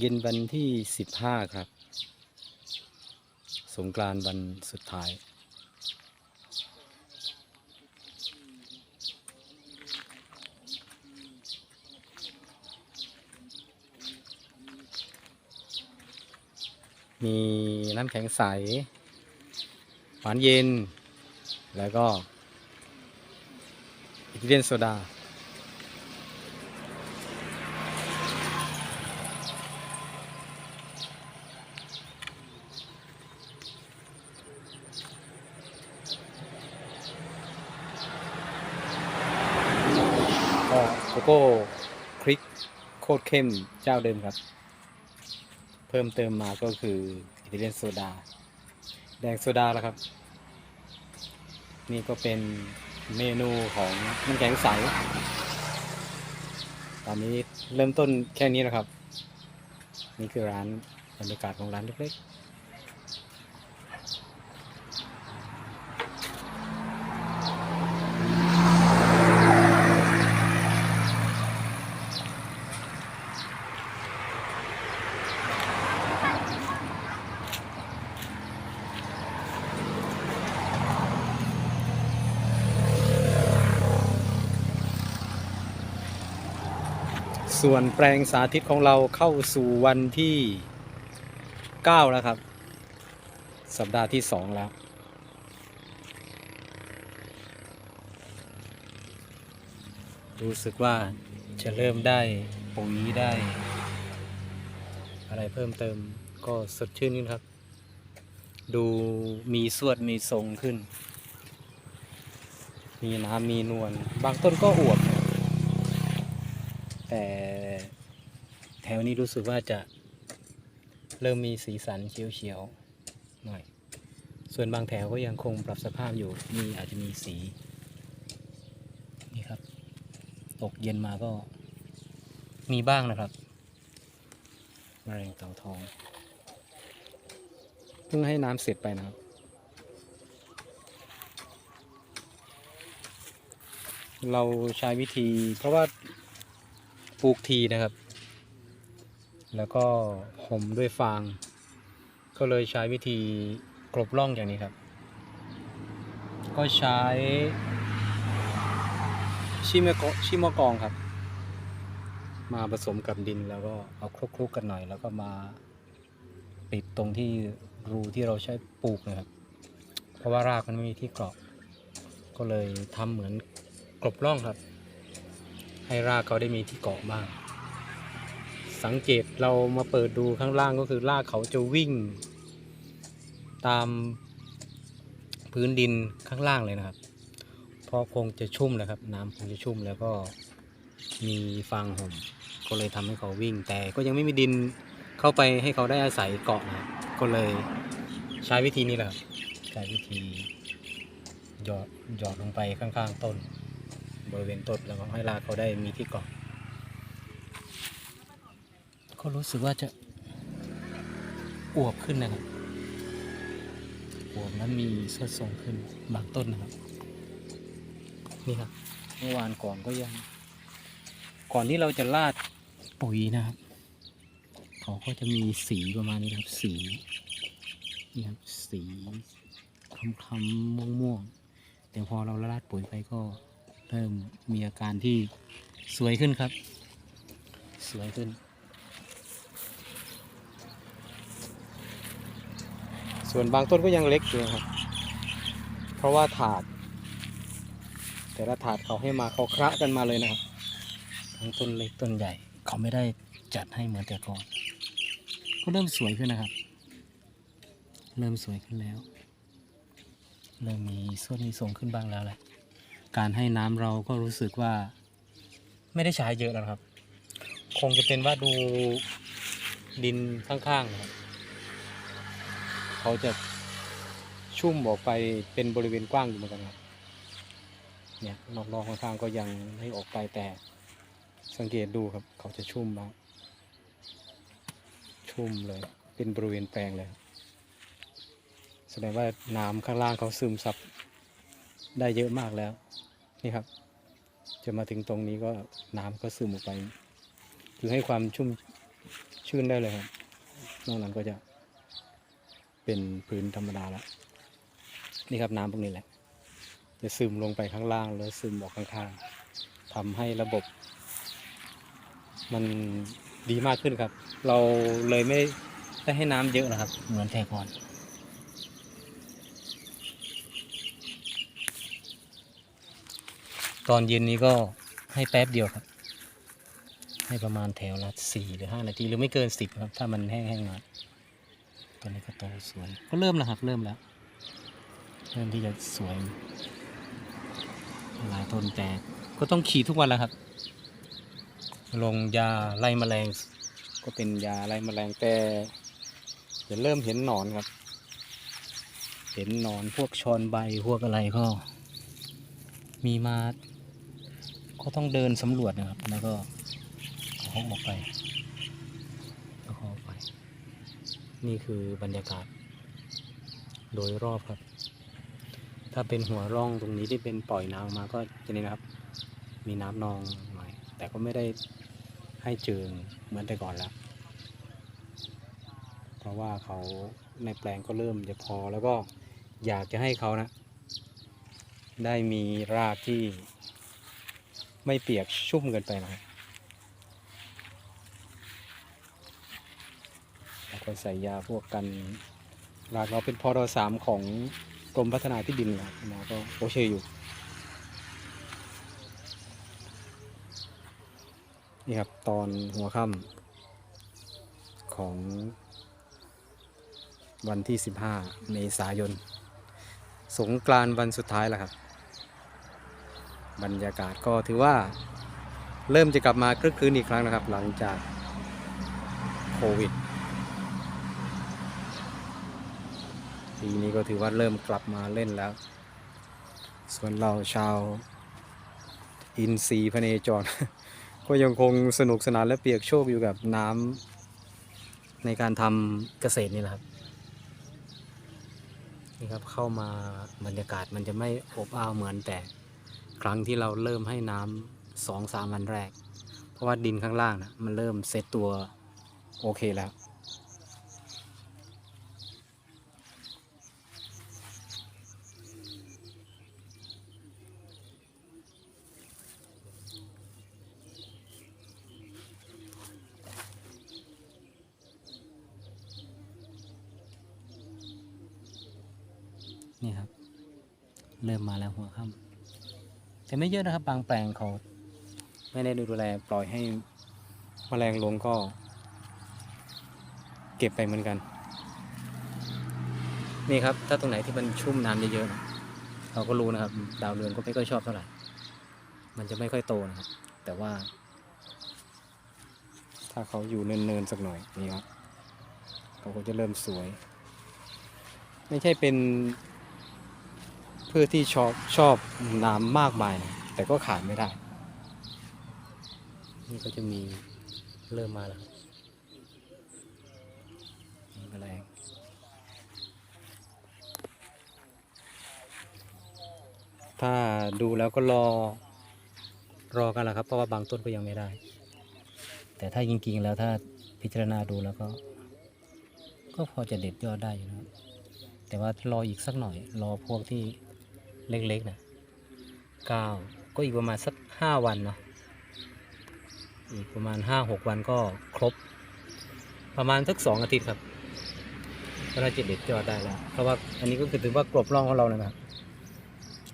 เย็นวันที่15ครับ สงกรานต์วันสุดท้าย มีน้ำแข็งใส หวานเย็น แล้วก็อิตาเลียนโซดา ก็โกโก้คลิกโคตรเข้มเจ้าเดิมครับ เพิ่มเติมมาก็คืออิตาเลียนโซดา แดงโซดาแล้วครับ นี่ก็เป็นเมนูของน้ำแข็งใส ตอนนี้เริ่มต้นแค่นี้นะครับ นี่คือร้านบรรยากาศของร้านเล็กๆ ส่วนแปลงสาธิตของเราเข้าสู่วันที่ 9 แล้วครับ สัปดาห์ที่ 2 แล้ว รู้สึกว่าจะเริ่มได้ปุ๋ยได้ อะไรเพิ่มเติมก็สดชื่นขึ้นครับ ดูมีสวดมีทรงขึ้น มีน้ำมีนวลบางต้นก็อวบนะ แต่แถวนี้รู้สึกว่าจะเริ่มมีสีสันเขียวๆหน่อย ส่วนบางแถวก็ยังคงปรับสภาพอยู่ มีอาจจะมีสี นี่ครับ ตกเย็นมาก็มีบ้างนะครับมะเร็งเต่าทอง เพิ่งให้น้ำเสร็จไปนะครับ เราใช้วิธีเพราะว่า ปลูกทีนะครับ แล้วก็ห่มด้วยฟาง ก็เลยใช้วิธีกลบร่องอย่างนี้ครับ ก็ใช้ชิมโกชิมกองครับ มาผสมกับดินแล้วก็เอาคลุกๆกันหน่อย แล้วก็มาปิดตรงที่รูที่เราใช้ปลูกนะครับ เพราะว่ารากมันไม่มีที่เกาะก็เลยทำเหมือนกลบร่องครับ ให้รากเขาได้มีที่เกาะบ้าง สังเกตเรามาเปิดดูข้างล่างก็คือรากเขาจะวิ่ง ตามพื้นดินข้างล่างเลยนะครับ เพราะคงจะชุ่มนะครับ น้ำคงจะชุ่มแล้วก็มีฟางห่มก็เลยทำให้เขาวิ่ง แต่ก็ยังไม่มีดินเข้าไปให้เขาได้อาศัยเกาะนะก็เลยใช้วิธีนี้แหละใช้วิธีหยอดหยอดลงไปข้างๆต้น บริเวณต้นแล้วก็ให้รากเขาได้มีที่เกาะก็รู้สึกว่าจะอวบขึ้นนะครับอวบแล้วมีสวดทรงขึ้นบางต้นนะครับ นี่ครับเมื่อวานก่อนก็ยัง ก่อนที่เราจะลาดปุ๋ยนะครับเขาก็จะมีสีประมาณนี้นะครับ สีนี่ครับสีคล้ำคำม่วงม่วงๆแต่พอเราลาดปุ๋ยไปก็ เริ่มมีอาการที่สวยขึ้นครับ สวยขึ้น ส่วนบางต้นก็ยังเล็กอยู่ครับ เพราะว่าถาด แต่ละถาดเขาให้มาเขาคระกันมาเลยนะครับ ทั้งต้นเล็กต้นใหญ่ เขาไม่ได้จัดให้เหมือนแต่ก่อน ก็เริ่มสวยขึ้นนะครับ เริ่มสวยขึ้นแล้ว เริ่มมีส่วนมีทรงขึ้นบ้างแล้วแหละ การให้น้ำเราก็รู้สึกว่า ไม่ได้ใช้เยอะแล้วนะครับ คงจะเป็นว่าดูดินข้างๆนะครับเขาจะชุ่มออกไปเป็นบริเวณกว้างอยู่เหมือนกันครับเนี่ยนอกๆข้างๆก็ยังไม่ออกไปแต่สังเกตดูครับ เขาจะชุ่มมากชุ่มเลย เป็นบริเวณแปลงเลยครับแสดงว่าน้ำข้างล่างเขาซึมซับ ได้เยอะมากแล้ว นี่ครับ จะมาถึงตรงนี้ก็น้ำก็ซึมออกไป คือให้ความชุ่มชื้นได้เลยครับ นอกนั้นก็จะเป็นพื้นธรรมดาแล้วนี่ครับน้ำพวกนี้แหละ จะซึมลงไปข้างล่างแล้วซึมออกข้างๆทำให้ระบบ มันดีมากขึ้นครับ เราเลยไม่ได้ให้น้ำเยอะนะครับ เหมือนแต่ก่อน ตอนเย็นนี้ก็ให้แป๊บเดียวครับ ให้ประมาณแถวละสี่หรือห้านาทีหรือไม่เกินสิบครับ ถ้ามันแห้งๆหน่อยตัวนี้ก็โตสวย ก็เริ่มแล้วครับ เริ่มแล้ว เริ่มที่จะสวยหลายต้นแต่ก็ต้องขี่ทุกวันแล้วครับ ลงยาไล่แมลง ก็เป็นยาไล่แมลงแต่จะเริ่มเห็นหนอนครับ เห็นหนอนพวกชอนใบพวกอะไรก็ มีมา ก็ต้องเดินสำรวจนะครับ แล้วก็เอาเขาออกไปเอาเขาออกไป นี่คือบรรยากาศ โดยรอบครับ ถ้าเป็นหัวร่องตรงนี้ที่เป็นปล่อยน้ำมาก็จะนี่นะครับ มีน้ำนองหน่อย แต่ก็ไม่ได้ให้เจิงเหมือนแต่ก่อนแล้ว เพราะว่าเขาในแปลงก็เริ่มจะพอแล้วก็อยากจะให้เขานะ ได้มีรากที่ ไม่เปียกชุ่มเกินไปนะครับแล้วก็ใส่ยาพวกกันรากเราเป็นพอรสามของกรมพัฒนาที่ดินนะครับหมอก็โอเคอยู่ นี่ครับ ตอนหัวค่ำของวันที่ 15 เมษายน สงกรานต์วันสุดท้ายแล้วครับ บรรยากาศก็ถือว่าเริ่มจะกลับมาคลึกคืนอีกครั้งนะครับ หลังจากโควิดปีนี้ก็ถือว่าเริ่มกลับมาเล่นแล้ว ส่วนเราชาวอินซีพเนจร ก็ยังคงสนุกสนานและเปียกโชกอยู่กับน้ำในการทำเกษตรนี่แหละครับนี่ครับเข้ามาบรรยากาศมันจะไม่อบอ้าวเหมือนแต่ ครั้งที่เราเริ่มให้น้ำสองสามวันแรก เพราะว่าดินข้างล่างนะมันเริ่มเซตตัวโอเคแล้วนี่ครับ เริ่มมาแล้วหัวค่ำ แต่ไม่เยอะนะครับ บางแปลงเขาไม่ได้ดูแลปล่อยให้แมลงลงก็ เก็บไปเหมือนกัน นี่ครับ ถ้าตรงไหนที่มันชุ่มน้ำเยอะๆนะเราก็รู้นะครับ ดาวเรืองก็ไม่ค่อยชอบเท่าไหร่ มันจะไม่ค่อยโตนะครับ แต่ว่า ถ้าเขาอยู่เนินๆสักหน่อยนี่ครับเขาก็จะเริ่มสวย ไม่ใช่เป็น พืชที่ชอบชอบน้ำมากมายนะแต่ก็ขาดไม่ได้ นี่ก็จะมีเริ่มมาแล้วครับมีแมลงถ้าดูแล้วก็รอรอกันแหละครับเพราะว่าบางต้นก็ยังไม่ได้ แต่ถ้าจริงๆแล้วถ้าพิจารณาดูแล้วก็ ก็พอจะเด็ดยอดได้อยู่นะครับแต่ว่ารออีกสักหน่อย รอพวกที่ เล็กๆนะเก้าก็อีกประมาณสักห้าวันเนาะอีกประมาณห้าหกวันก็ครบ ประมาณสักสองอาทิตย์ครับก็น่าจะเด็ดยอดได้แล้วเพราะว่าอันนี้ก็คือถือว่ากรบร่องของเราเลยนะครับ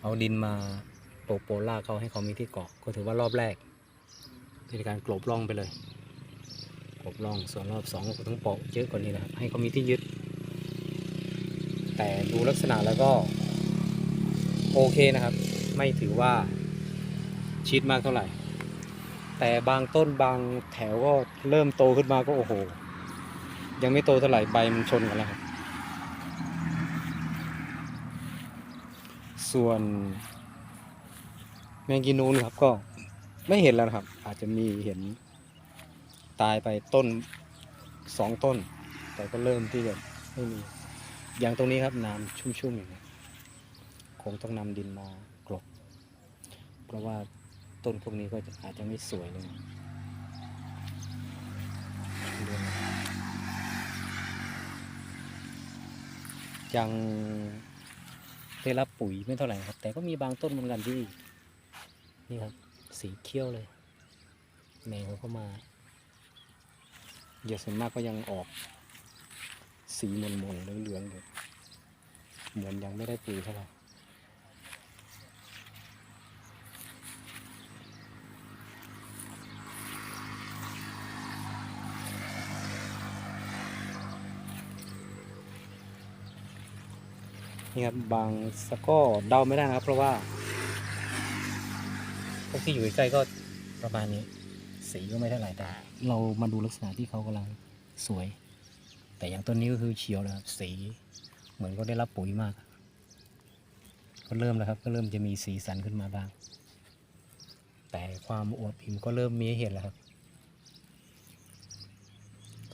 เอาดินมาโปะโปะลาเขาให้เขามีที่เกาะ ก็ถือว่ารอบแรกเป็นการกลบร่องไปเลยกลบร่องส่วนรอบสองก็ต้องโปะเยอะกว่านี้นะครับให้เขามีที่ยึด แต่ดูลักษณะแล้วก็ โอเคนะครับ ไม่ถือว่าชิดมากเท่าไหร่ แต่บางต้นบางแถวก็เริ่มโตขึ้นมาก็โอ้โห ยังไม่โตเท่าไหร่ใบมันชนกันแล้วครับ ส่วนแมงกีนูนครับก็ไม่เห็นแล้วครับ อาจจะมีเห็นตายไปต้นสองต้น แต่ก็เริ่มที่จะไม่มี อย่างตรงนี้ครับน้ำชุ่มๆอย่างนี้ คงต้องนำดินมากรบเพราะว่าต้นพวกนี้ก็อาจจะไม่สวยเลยยังได้รับปุ๋ยไม่เท่าไหร่ครับ แต่ก็มีบางต้นเหมือนกันที่นี่ครับ สีเขียวเลย แมวเข้ามาเยอะส่วนมากก็ยังออก สีมนๆเหลืองๆอยู่เหมือนยังไม่ได้ปุ๋ยเท่าไหร่ นี่ครับบางสกก็เดาไม่ได้นะครับ เพราะว่าพวกที่อยู่ใกล้ๆก็ประมาณนี้ สีก็ไม่เท่าไหร่แต่เรามาดูลักษณะที่เขากำลังสวย แต่อย่างต้นนี้ก็คือเขียวแล้วครับสี เหมือนก็ได้รับปุ๋ยมาก ก็เริ่มแล้วครับ ก็เริ่มจะมีสีสันขึ้นมาบ้าง แต่ความอวบอิ่มก็เริ่มมีเห็นแล้วครับ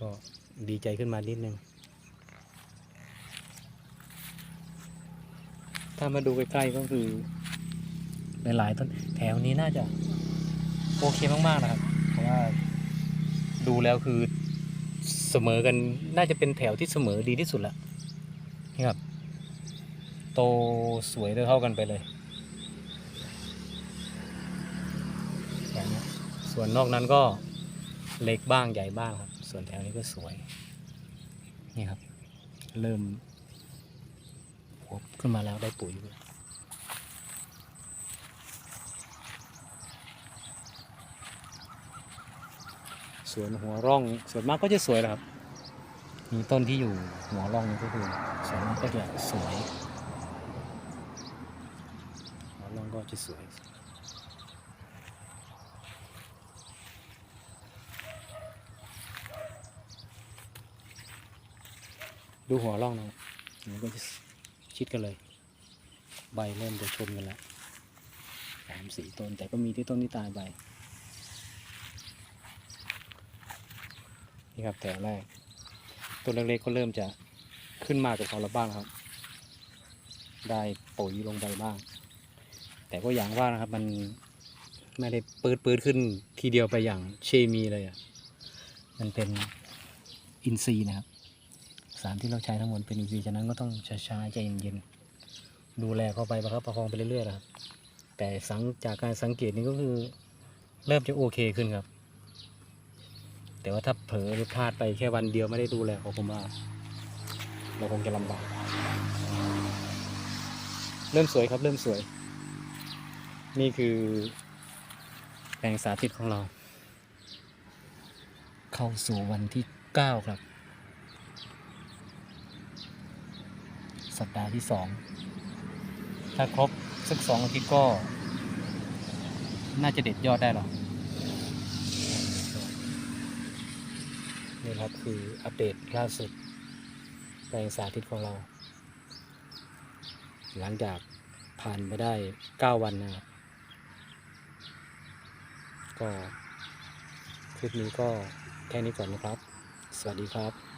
ก็ดีใจขึ้นมานิดนึง ถ้ามาดูใกล้ๆก็คือ หลายๆต้นแถวนี้น่าจะ โอเคมากๆนะครับ เพราะว่าดูแล้วคือเสมอกันน่าจะเป็นแถวที่เสมอดีที่สุดละนี่ครับ โตสวยเท่ากันไปเลยส่วนนอกนั้นก็เล็กบ้างใหญ่บ้างครับ ส่วนแถวนี้ก็สวย นี่ครับ เริ่ม ขึ้นมาแล้วได้ปุ๋ยด้วสวนหัวร่องส่วนมากก็จะสวยแหละครับ มีต้นที่อยู่หัวร่องนี่ก็คือส่วนมากก็จะสวยหัวร่องก็จะสวยดูหัวร่องนะครับมันก็จะ ชิดกันเลย ใบเริ่มจะชนกันแล้วสามสี่ต้น แต่ก็มีที่ต้นที่ตายใบนี่ครับแถวแรกต้นเล็กๆก็เริ่มจะขึ้นมากับเขาและบ้างครับ ได้ปุ๋ยลงไปบ้าง แต่ก็อย่างว่านะครับมันไม่ได้ปืดปืดขึ้นทีเดียวไปอย่างเคมีเลยอะ มันเป็นอินทรีย์นะครับารที่เราใช้ทั้งหมดเป็นอินทรีย์ฉะนั้นก็ต้องช้าๆใจเย็นๆดูแลเข้าไปประคับประคองไปเรื่อยๆครับ แต่สังจากการสังเกตนี้ก็คือเริ่มจะโอเคขึ้นครับ แต่ว่าถ้าเผลอหรือพลาดไปแค่วันเดียวไม่ได้ดูแลเขาผมว่าเราคงจะลำบาก เริ่มสวยครับเริ่มสวย นี่คือแปลงสาธิตของเรา เข้าสู่วันที่ 9 ครับ สัปดาห์ที่2ถ้าครบสักสองอาทิตย์ก็ น่าจะเด็ดยอดได้หรอกนี่ครับคืออัปเดตล่าสุดแปลงสาธิตของเรา หลังจากผ่านไปได้ 9 วันนะครับก็คลิปนี้ก็แค่นี้ก่อนนะครับ สวัสดีครับ